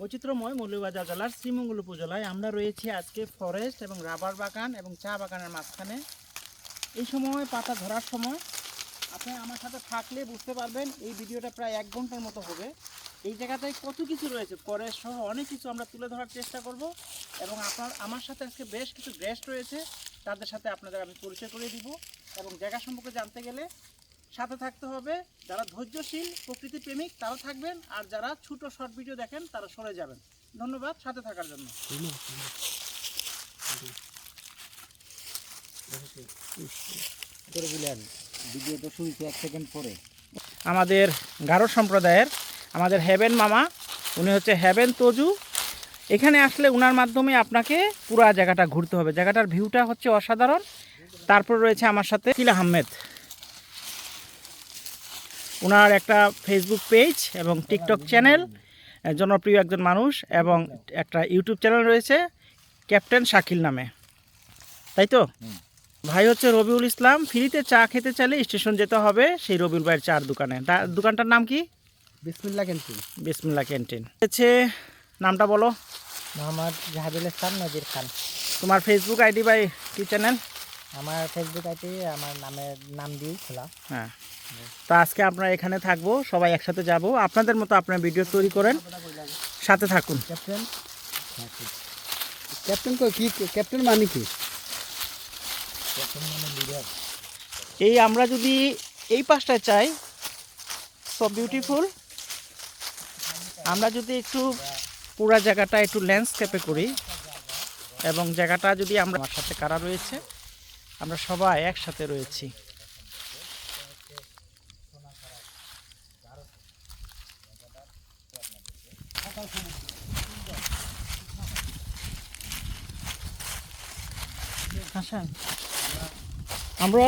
বৈচিত্র্যময় মৌলভীবাজার জেলার শ্রীমঙ্গল উপজেলায় আমরা রয়েছি আজকে ফরেস্ট এবং রাবার বাগান এবং চা বাগানের মাঝখানে। এই সময়, পাতা ধরার সময় আপনি আমার সাথে থাকলে বুঝতে পারবেন এই ভিডিওটা প্রায় এক ঘণ্টার মতো হবে। এই জায়গাটায় কত কিছু রয়েছে? ফরেস্ট সহ অনেক কিছু আমরা তুলে ধরার চেষ্টা করব এবং আপনার, আমার সাথে আজকে বেশ কিছু গেস্ট রয়েছে। তাদের সাথে আপনাদের আমি পরিচয় করে দিব এবং জায়গা সম্পর্কে জানতে গেলে সাথে থাকতে হবে। যারা ধৈর্যশীল প্রকৃতি প্রেমিক তারা থাকবেন। আর যারা ছোট শর্ট ভিডিও দেখেন, তারা সরে যাবেন। ধন্যবাদ সাথে থাকার জন্য। এক সেকেন্ড পরে আমাদের গারো সম্প্রদায়ের আমাদের হেভেন মামা, উনি হচ্ছে হেভেন তজু এখানে আসলে উনার মাধ্যমে আপনাকে পুরা জায়গাটা ঘুরতে হবে। জায়গাটার ভিউটা হচ্ছে অসাধারণ। তারপর রয়েছে আমার সাথে কিলা আহমেদ। ওনার একটা ফেসবুক পেজ এবং টিকটক চ্যানেল জনপ্রিয় একজন মানুষ এবং একটা ইউটিউব চ্যানেল রয়েছে ক্যাপ্টেন শাকিল নামে। তাই তো? ভাই হচ্ছে রবিউল ইসলাম ফ্রিতে চা খেতে চাইলে স্টেশন যেতে হবে সেই রবিউল ভাইয়ের চার দোকানে। দোকানটার নাম কি? বিসমিল্লা কিন্তু বিসমিল্লা ক্যান্টিন। হচ্ছে নামটা বলো। মোহাম্মদ জাহাবুল ইসলাম নজির খান। তোমার ফেসবুক আইডি বাই কি চ্যানেল আমার ফেসবুক আইডি আমার নামের নাম দিয়েই খোলা। হ্যাঁ। তো আজকে আমরা এখানে থাকব সবাই একসাথে যাব। আপনাদের মতো আপনার ভিডিও তৈরি করেন সাথে থাকুন। ক্যাপ্টেন? ক্যাপ্টেন কো ক্যাপ্টেন মানে কি? এই আমরা যদি এই পাশটায় চাই সব বিউটিফুল আমরা যদি একটু পুরা জায়গাটা একটু ল্যান্ডস্কেপে করি এবং জায়গাটা যদি আমরা আমার সাথে কারা রয়েছে আমরা সবাই একসাথে রয়েছি। আমরা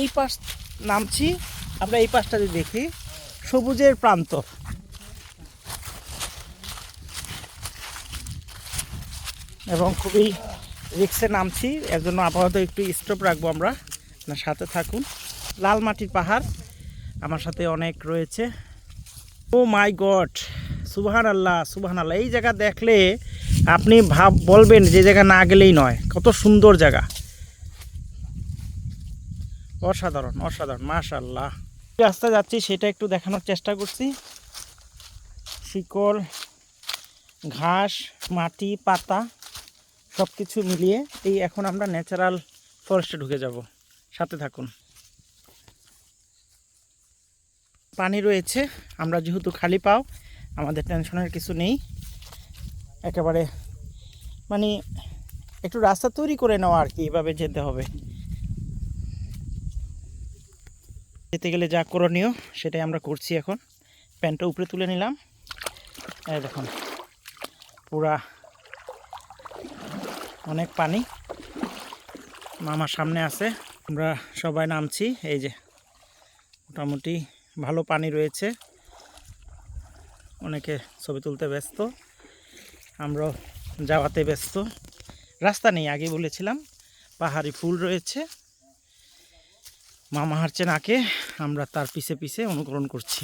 এই পাশ নামছি, আমরা এই পাশটা যদি দেখি। সবুজের প্রান্ত। এবং খুবই রিক্সে নামছি, এর জন্য আপাতত একটু স্টপ রাখব আমরা। আপনার সাথে থাকুন। লাল মাটির পাহাড়, আমার সাথে অনেক রয়েছে। ও মাই গড সুবাহান আল্লাহ সুবাহান আল্লাহ এই জায়গা দেখলে আপনি ভাব, বলবেন যে জায়গা না গেলেই নয়। কত সুন্দর জায়গা। অসাধারণ অসাধারণ মাশাল্লাহ রাস্তা যাচ্ছি সেটা একটু দেখানোর চেষ্টা করছি। শিকড়, ঘাস, মাটি, পাতা সব কিছু মিলিয়ে এই এখন আমরা ন্যাচারাল ফরেস্টে ঢুকে যাব। সাথে থাকুন। পানি রয়েছে, আমরা যেহেতু খালি পাও আমাদের টেনশনের কিছু নেই। একেবারে মানে একটু রাস্তা তৈরি করে নেওয়া আর কি, এভাবে যেতে হবে। যেতে গেলে যা করণীয় সেটাই আমরা করছি এখন। প্যান্টটা উপরে তুলে নিলাম। এই দেখুন, পুরা অনেক পানি মামার সামনে আছে। আমরা সবাই নামছি। এই যে মোটামুটি ভালো পানি রয়েছে। অনেকে ছবি তুলতে ব্যস্ত আমরাও যাওয়াতে ব্যস্ত। রাস্তা নেই আগে বলেছিলাম পাহাড়ি ফুল রয়েছে। মামা হারছেন আঁকে আমরা তার পিছে পিছে অনুকরণ করছি।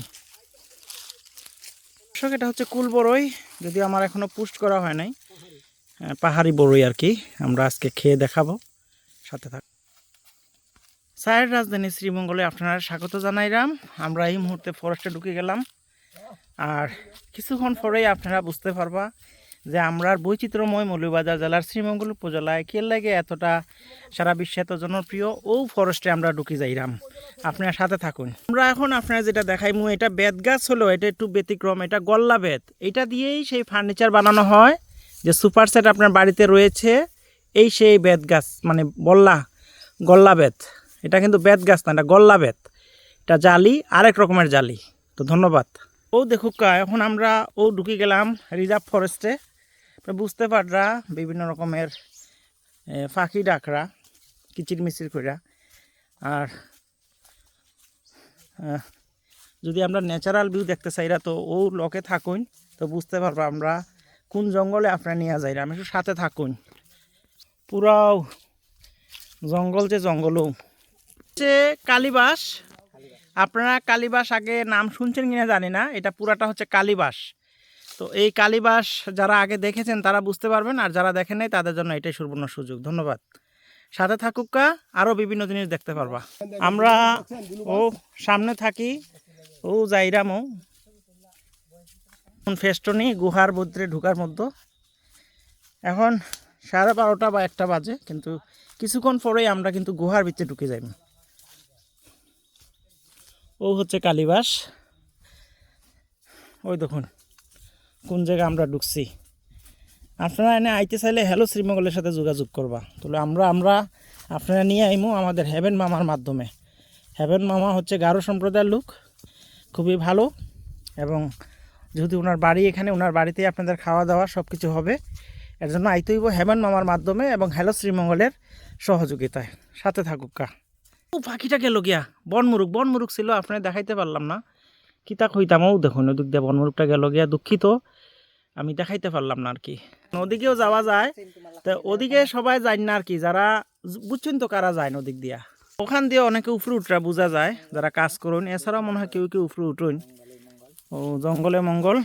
দর্শক এটা হচ্ছে কুল বড়ই যদি আমার এখনও পুষ্ট করা হয় নাই। হ্যাঁ, পাহাড়ি বড়ই আর কি আমরা আজকে খেয়ে দেখাবো। সাথে থাক। সায়ের রাজধানী শ্রীমঙ্গলে আপনারা স্বাগত জানাইলাম আমরা এই মুহূর্তে ফরেস্টে ঢুকে গেলাম। আর কিছুক্ষণ পরেই আপনারা বুঝতে পারবা যে আমরা বৈচিত্র্যময় মৌলভীবাজার জেলার শ্রীমঙ্গল উপজেলায় কে লাগে এতটা সারা বিশ্বে এত জনপ্রিয় ও ফরেস্টে আমরা ঢুকে যাইলাম আপনার সাথে থাকুন। আমরা এখন আপনারা যেটা দেখাই দেখাইমু, এটা বেত গাছ হলো, এটা একটু ব্যতিক্রম, এটা গল্লা বেত। এটা দিয়েই সেই ফার্নিচার বানানো হয়, যে সুপার সেট আপনার বাড়িতে রয়েছে, এই সেই বেত গাছ মানে বল্লা, গল্লা বেত। এটা কিন্তু বেত গাছ না, এটা গল্লা বেত। এটা জালি, আরেক রকমের জালি। তো ধন্যবাদ। ও দেখুক এখন আমরা ও ঢুকে গেলাম রিজার্ভ ফরেস্টে বুঝতে পাররা বিভিন্ন রকমের পাখি ডাকরা কিচির মিচির কইরা। আর যদি আমরা ন্যাচারাল ভিউ দেখতে চাইরা তো ও লকে থাকুন, তো বুঝতে পারব আমরা কোন জঙ্গলে আপনার নিয়ে যাই আমি একটু সাথে থাকুন। পুরাও জঙ্গল যে জঙ্গলও হচ্ছে কালীবাস আপনারা কালীবাস আগে নাম শুনছেন কিনা জানি না, এটা পুরাটা হচ্ছে কালীবাস। তো এই কালীবাস যারা আগে দেখেছেন তারা বুঝতে পারবেন, আর যারা দেখেন নাই তাদের জন্য এটাই সুবর্ণ সুযোগ। ধন্যবাদ। সাথে থাকুক কা আরও বিভিন্ন জিনিস দেখতে পারবা। আমরা ও সামনে থাকি, ও যাইরামও ফেস্টনি গুহার মধ্যে ঢুকার মধ্যে। এখন সাড়ে বারোটা বা একটা বাজে, কিন্তু কিছুক্ষণ পরেই আমরা কিন্তু গুহার ভিতরে ঢুকে যাই ও হচ্ছে কালীবাস। ওই দেখুন, কোন জায়গায় আমরা ঢুকছি। আপনারা এনে আইতে চাইলে হ্যালো শ্রীমঙ্গলের সাথে যোগাযোগ করবা। তাহলে আমরা আমরা আপনারা নিয়ে আইমু আমাদের হেভেন মামার মাধ্যমে। হেভেন মামা হচ্ছে গারো সম্প্রদায়ের লোক, খুবই ভালো। এবং যেহেতু ওনার বাড়ি এখানে, ওনার বাড়িতেই আপনাদের খাওয়া দাওয়া সব কিছু হবে। এর জন্য আইতে হইব হেভেন মামার মাধ্যমে এবং হ্যালো শ্রীমঙ্গলের সহযোগিতায়। সাথে থাকুক কা। ও পাখিটা গেল গিয়া। বনমুরুক বনমুরুক ছিল, আপনার দেখাইতে পারলাম না। কিতা কইতাম? ও দেখুন, ওদিক দিয়ে বনমুরুকটা গেল গিয়া, দুঃখিত। আমি দেখাইতে পারলাম না আর কি ওদিকেও যাওয়া যায়। তো ওদিকে সবাই যায় না আর কি যারা বুঝছেন তো কারা যায় না ওদিক দিয়া? ওখান দিয়ে অনেকে উপরে উঠরা বোঝা যায়, যারা কাজ করুন। এছাড়াও মনে হয় কেউ কেউ উপরে উঠুন। ও জঙ্গলে মঙ্গল,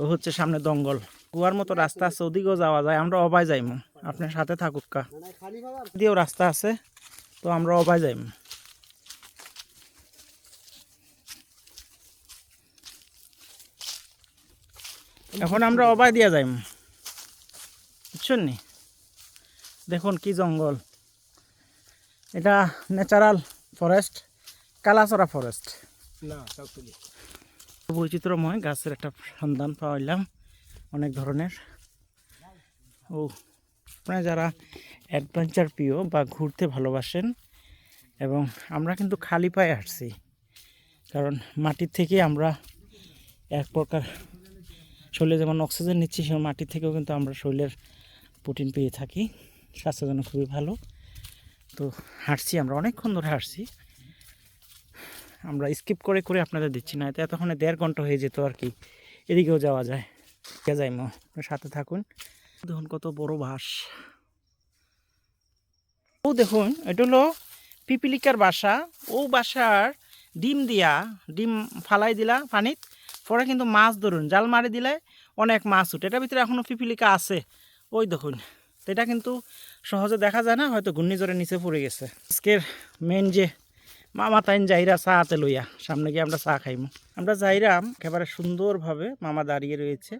ও হচ্ছে সামনে দঙ্গল। কুয়ার মতো রাস্তা আছে, ওদিকেও যাওয়া যায়, আমরা অবাই যাইমু। আপনার সাথে থাকুক কা। দিয়েও রাস্তা আছে। তো আমরা অবাই যাইমু। এখন আমরা অবাই দিয়া যাইম। বুঝছেন নি? দেখুন কি জঙ্গল। এটা ন্যাচারাল ফরেস্ট কালাচরা ফরেস্ট। না বৈচিত্র্যময় গাছের একটা সন্ধান পাইলাম অনেক ধরনের। ও আপনারা যারা অ্যাডভেঞ্চার প্রিয় বা ঘুরতে ভালোবাসেন এবং আমরা কিন্তু খালি পায়ে আসছি কারণ মাটির থেকে আমরা এক প্রকার শরীরে যেমন অক্সিজেন নিচ্ছি সে মাটির থেকেও কিন্তু আমরা শরীরের প্রোটিন পেয়ে থাকি। স্বাস্থ্যের জন্য খুবই ভালো। তো হাঁটছি আমরা, অনেকক্ষণ ধরে হাঁটছি। আমরা স্কিপ করে করে আপনাদের দিচ্ছি না এতে এতক্ষণে দেড় ঘণ্টা হয়ে যেত আর কি। এদিকেও যাওয়া যায় আপনার সাথে থাকুন। দেখুন কত বড় বাস ও দেখুন, এটা হলো পিপিলিকার বাসা। ও বাসার ডিম দিয়া, ডিম ফালাই দিলা পানিত, পরে কিন্তু মাছ ধরুন, জাল মারি দিলে অনেক মাছ উঠে। এটার ভিতরে এখনও পিপিলিকা আছে। ওই দেখুন এটা কিন্তু সহজে দেখা যায় না, হয়তো ঘূর্ণিঝড়ের নিচে পড়ে গেছে। আজকের মেন যে মামা তাইন যাইরা চা হাতে লইয়া, সামনে গিয়ে আমরা চা খাইমু। আমরা যাইরাম একেবারে সুন্দরভাবে মামা দাঁড়িয়ে রয়েছে।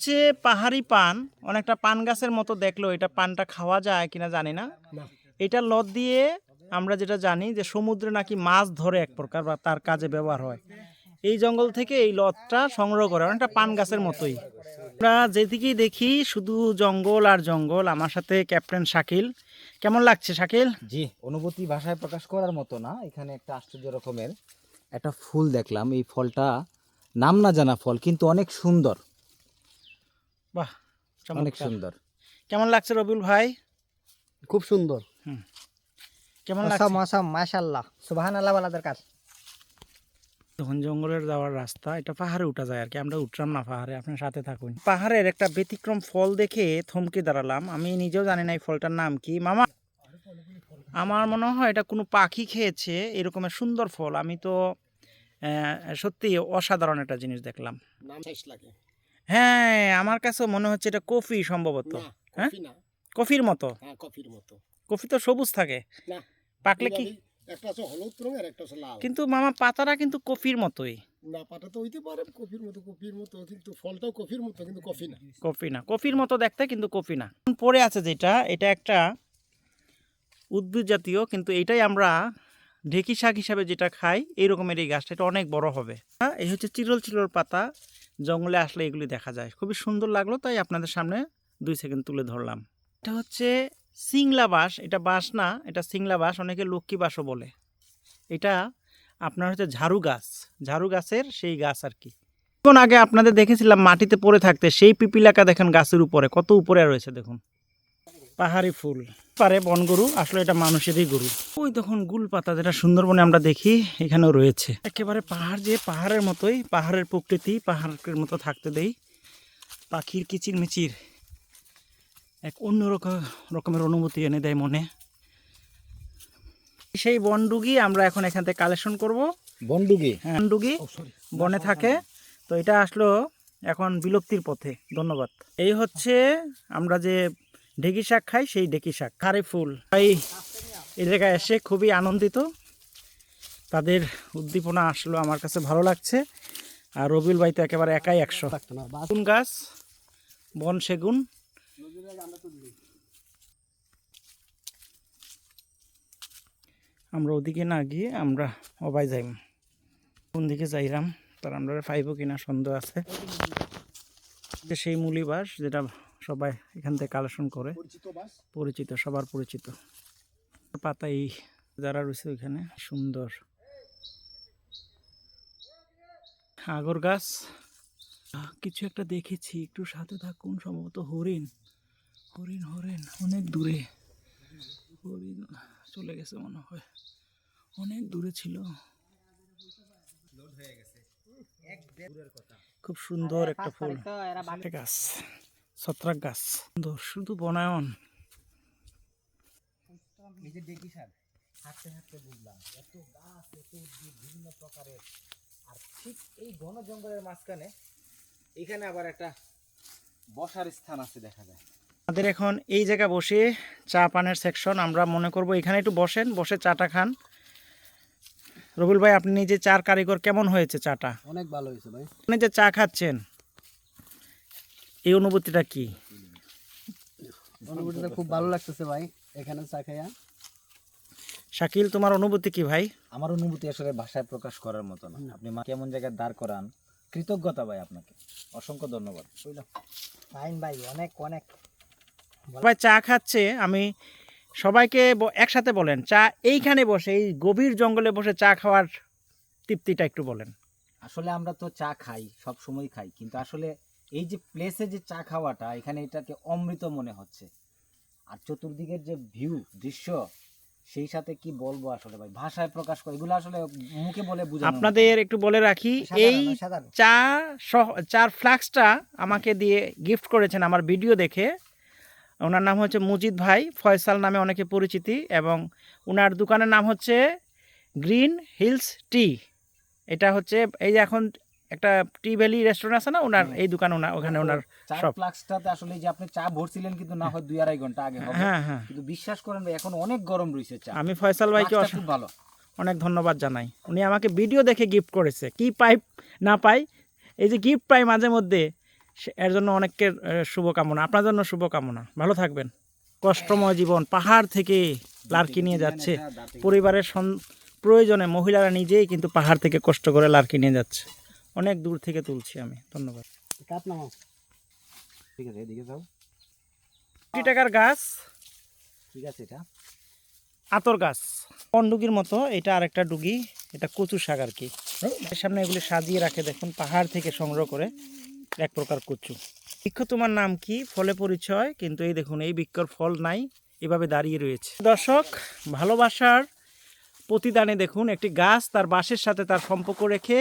যে পাহাড়ি পান অনেকটা পান গাছের মতো দেখল এটা পানটা খাওয়া যায় কিনা জানি না। না। এটা লদ দিয়ে আমরা যেটা জানি যে সমুদ্রে নাকি মাছ ধরে এক প্রকার বা তার কাজে ব্যবহার হয়। এই জঙ্গল থেকে এই লদটা সংগ্রহ করে অনেকটা পান গাছের মতোই। আমরা যেদিকেই দেখি শুধু জঙ্গল আর জঙ্গল আমার সাথে ক্যাপ্টেন শাকিল। কেমন লাগছে শাকিল? জি অনুভূতি ভাষায় প্রকাশ করার মতো না এখানে একটা আশ্চর্য রকমের একটা ফুল দেখলাম। এই ফলটা নাম না জানা ফল কিন্তু অনেক সুন্দর। বাহ অনেক সুন্দর। কেমন লাগছে রবিউল ভাই? খুব সুন্দর। কেমন লাগছে? মাশাল্লাহ সুবাহান আল্লাহ কাজ তখন জঙ্গলের যাওয়ার রাস্তা এটা পাহাড়ে উঠা যায় আর কি আমরা উঠলাম না পাহাড়ে আপনার সাথে থাকুন। পাহাড়ের একটা ব্যতিক্রম ফল দেখে থমকে দাঁড়ালাম। আমি নিজেও জানি না এই ফলটার নাম কি। মামা আমার মনে হয় এটা কোনো পাখি খেয়েছে এরকমের সুন্দর ফল। আমি তো আহ, সত্যি অসাধারণ একটা জিনিস দেখলাম। নাম লাগে। হ্যাঁ আমার কাছে মনে হচ্ছে এটা কফি সম্ভবত। হ্যাঁ? কফি না। কফির মতো। হ্যাঁ কফির মতো। কফি তো সবুজ থাকে। না। পাকলে কি? একটা আছে হলুদ রঙের একটা আছে লাল। কিন্তু মামা পাতাটা কিন্তু কফির মতোই। না পাটা তো হইতে পারে কফির মতো কফির মতো কিন্তু ফলটাও কফির মতো কিন্তু কফি না। কফি না। কফির মতো দেখতে কিন্তু কফি না। পড়ে আছে যেটা এটা একটা উদ্ভিদ জাতীয় কিন্তু এটাই আমরা ঢেকি শাক হিসাবে যেটা খাই এই রকমের এই গাছটা এটা অনেক বড় হবে। হ্যাঁ, এই হচ্ছে চিরল চিরল পাতা। জঙ্গলে আসলে এগুলি দেখা যায়। খুবই সুন্দর লাগল, তাই আপনাদের সামনে দুই সেকেন্ড তুলে ধরলাম। এটা হচ্ছে সিংলা বাঁশ। এটা বাঁশ না, এটা সিংলা বাঁশ, অনেকে লক্ষ্মী বাঁশও বলে। এটা আপনার হচ্ছে ঝাড়ু গাছ। ঝাড়ু গাছের সেই গাছ আর কি। কিছুক্ষণ আগে আপনাদের দেখেছিলাম মাটিতে পড়ে থাকতে, সেই পিপিলাকা দেখেন গাছের উপরে, কত উপরে রয়েছে দেখুন। পাহাড়ি ফুল। পারে বন গরু আসলে এটা মানুষেরই গরু। ওই তখন গুল পাতা যেটা সুন্দরবনে আমরা দেখি এখানেও রয়েছে। একেবারে পাহাড় যে পাহাড়ের মতোই পাহাড়ের প্রকৃতি পাহাড়ের মতো থাকতে দেই। পাখির কিচির মিচির এক অন্যরকম রকমের অনুভূতি এনে দেয় মনে। সেই বনডুগি আমরা এখন এখান থেকে কালেকশন করব। বনডুগি হ্যাঁ, বনডুগি বনে থাকে। তো এটা আসলো এখন বিলুপ্তির পথে। ধন্যবাদ। এই হচ্ছে আমরা যে ঢেকি শাক খাই, সেই ঢেকি শাক খারে ফুল। তাই এই জায়গায় এসে খুবই আনন্দিত। তাদের উদ্দীপনা আসলো, আমার কাছে ভালো লাগছে। আর রবিউল ভাই তো একেবারে একাই একশো। থাকতো না বাস গাছ, বন সেগুন। আমরা ওদিকে না গিয়ে আমরা অবাই যাইম। কোন দিকে যাইরাম তার আমরা পাইব কিনা সন্দেহ আছে। সেই মুলি বাস, যেটা সবাই এখান থেকে কালেকশন করে। পরিচিত সবার পরিচিত। পাতা এই যারা রয়েছে ওইখানে সুন্দর। আগর গাছ। কিছু একটা দেখেছি একটু সাথে থাকুন সম্ভবত হরিণ। হরিণ হরিণ অনেক দূরে। হরিণ চলে গেছে মনে হয়। অনেক দূরে ছিল। খুব সুন্দর একটা ফুল। গাছ। ছত্রাক গাছ শুধু বনায়ন। এই যে ডেকি শাক হাঁটতে হাঁটতে বুঝলাম এত গাছ এত উদ্ভিদ বিভিন্ন প্রকারের। আর ঠিক এই ঘন জঙ্গলের মাঝখানে এখানে আবার একটা বসার স্থান আছে দেখা যায়। আমাদের এখন এই জায়গা বসে চা পানের সেকশন আমরা মনে করব এখানে একটু বসেন বসে চাটা খান। রবিউল ভাই আপনি নিজে চার কারিগর কেমন হয়েছে চাটা? অনেক ভালো হয়েছে ভাই। আপনি যে চা খাচ্ছেন এই অনুভূতিটা কি? অনুভূতিটা খুব ভালো লাগতেছে ভাই এখানে চা খাইয়া। শাকিল তোমার অনুভূতি কি ভাই? আমার অনুভূতি আসলে ভাষায় প্রকাশ করার মতো না। আপনি মা কেমন জায়গায় দাঁড় করান কৃতজ্ঞতা ভাই আপনাকে। অসংখ্য ধন্যবাদ। ফাইন ভাই অনেক অনেক। সবাই চা খাচ্ছে আমি সবাইকে একসাথে বলেন চা এইখানে বসে এই গভীর জঙ্গলে বসে চা খাওয়ার তৃপ্তিটা একটু বলেন। আসলে আমরা তো চা খাই সব সময় খাই কিন্তু আসলে এই যে প্লেসে যে চা খাওয়াটা এখানে এটাকে অমৃত মনে হচ্ছে। আর চতুর্দিকের যে ভিউ দৃশ্য সেই সাথে কি বলব আসলে ভাই? ভাষায় প্রকাশ করে এগুলো আসলে মুখে বলে বোঝানো আপনাদের একটু বলে রাখি এই চা সহ চার ফ্লাক্সটা আমাকে দিয়ে গিফট করেছেন আমার ভিডিও দেখে। ওনার নাম হচ্ছে মুজিদ ভাই ফয়সাল নামে অনেকে পরিচিতি এবং ওনার দোকানের নাম হচ্ছে গ্রিন হিলস টি। এটা হচ্ছে এই যে এখন একটা টি ভ্যালি রেস্টুরেন্ট আছে না ওনার এই দোকান ওনার ওখানে ওনার চা সব। ফ্লাক্সটাতে আসলে যে আপনি চা ভরছিলেন কিন্তু না হয় দুই আড়াই ঘণ্টা আগে হবে। হ্যাঁ হ্যাঁ। কিন্তু বিশ্বাস করেন ভাই এখন অনেক গরম রয়েছে চা। আমি ফয়সাল ভাইকে খুব ভালো। অনেক ধন্যবাদ জানাই। উনি আমাকে ভিডিও দেখে গিফট করেছে। কি পাই না পাই এই যে গিফট পাই মাঝে মধ্যে এর জন্য অনেককে আহ, শুভকামনা। আপনার জন্য শুভকামনা। ভালো থাকবেন। কষ্টময় জীবন পাহাড় থেকে লার্কি নিয়ে যাচ্ছে। পরিবারের প্রয়োজনে মহিলারা নিজেই কিন্তু পাহাড় থেকে কষ্ট করে লার্কি নিয়ে যাচ্ছে। অনেক দূর থেকে তুলছি আমি। ধন্যবাদ। কাপ নামাও ঠিক আছে এদিকে যাও। কোটি টাকার গাছ। ঠিক আছে এটা। আতর গাছ। পন্ডুগির মতো এটা আরেকটা ডুগি এটা কচু শাক আর কি। সামনে এগুলি সাজিয়ে রাখে দেখুন পাহাড় থেকে সংগ্রহ করে এক প্রকার কচু। বৃক্ষ তোমার নাম কি? ফলে পরিচয় কিন্তু এই দেখুন এই বৃক্ষর ফল নাই এভাবে দাঁড়িয়ে রয়েছে। দর্শক ভালোবাসার প্রতিদানে দেখুন একটি গাছ তার বাঁশের সাথে তার সম্পর্ক রেখে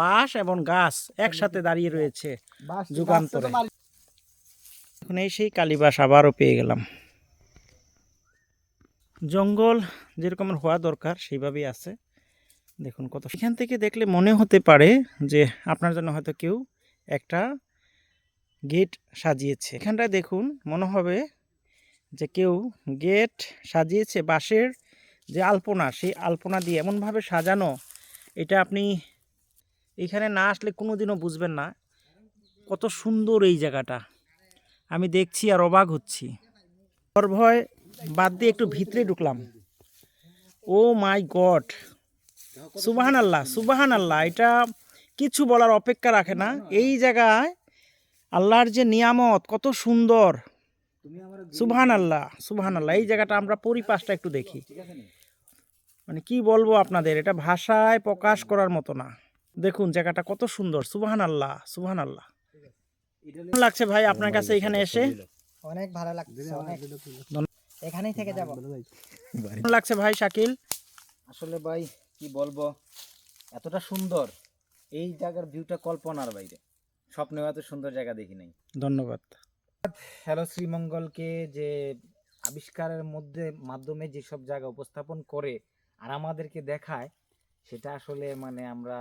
বাঁশ এবং গাছ একসাথে দাঁড়িয়ে রয়েছে যুগান্তরে। এখন এই সেই কালীবাস আবারও পেয়ে গেলাম। জঙ্গল যেরকম হওয়া দরকার সেইভাবেই আছে। দেখুন কত এখান থেকে দেখলে মনে হতে পারে যে আপনার জন্য হয়তো কেউ একটা গেট সাজিয়েছে। এখানটায় দেখুন মনে হবে যে কেউ গেট সাজিয়েছে বাঁশের যে আলপনা, সেই আলপনা দিয়ে এমনভাবে সাজানো, এটা আপনি এখানে না আসলে কোনো দিনও বুঝবেন না। কত সুন্দর এই জায়গাটা। আমি দেখছি আর অবাক হচ্ছি। ওর ভয় বাদ দিয়ে একটু ভিতরে ঢুকলাম। Oh my god. সুবাহান আল্লাহ সুবাহান আল্লাহ এটা কিছু বলার অপেক্ষা রাখে না। এই জায়গায় আল্লাহর যে নিয়ামত, কত সুন্দর। সুবহান আল্লাহ সুবহান আল্লাহ এই জায়গাটা আমরা পরিপাশটা একটু দেখি। মানে কি বলব আপনাদের এটা ভাষায় প্রকাশ করার মতো না। দেখুন জায়গাটা কত সুন্দর। সুবহান আল্লাহ সুবহান আল্লাহ লাগছে ভাই আপনার কাছে এখানে এসে? অনেক ভালো লাগছে এখানেই থেকে যাব। লাগছে। ভাই শাকিল? আসলে ভাই কি বলব এতটা সুন্দর। এই জায়গার ভিউটা কল্পনার বাইরে। স্বপ্নেও এত সুন্দর জায়গা দেখি নাই। ধন্যবাদ। হ্যালো শ্রীমঙ্গলকে যে আবিষ্কারের মধ্যে মাধ্যমে যেসব জায়গা উপস্থাপন করে আর আমাদেরকে দেখায় সেটা আসলে মানে আমরা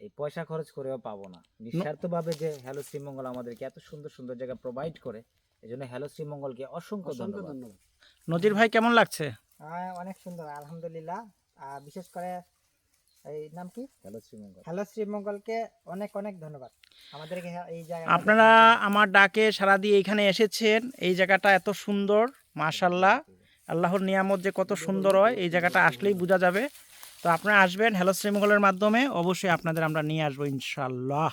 এই পয়সা খরচ করেও পাবো না। নিঃস্বার্থভাবে যে হ্যালো শ্রীমঙ্গল আমাদেরকে এত সুন্দর সুন্দর জায়গা প্রোভাইড করে এই জন্য হ্যালো শ্রীমঙ্গলকে অসংখ্য অসংখ্য ধন্যবাদ। ধন্যবাদ। নজির ভাই কেমন লাগছে? হ্যাঁ অনেক সুন্দর আলহামদুলিল্লাহ। আর বিশেষ করে এই নাম কি? হ্যালো শ্রীমঙ্গল। হ্যালো শ্রীমঙ্গলকে অনেক অনেক ধন্যবাদ। আপনারা আমার ডাকে সারা দিয়ে এখানে এসেছেন। এই জায়গাটা এত সুন্দর মাশাল্লাহ আল্লাহর নিয়ামত যে কত সুন্দর হয়, এই জায়গাটা আসলেই বোঝা যাবে। তো আপনারা আসবেন হ্যালো শ্রীমঙ্গলের মাধ্যমে, অবশ্যই আপনাদের আমরা নিয়ে আসব ইনশাল্লাহ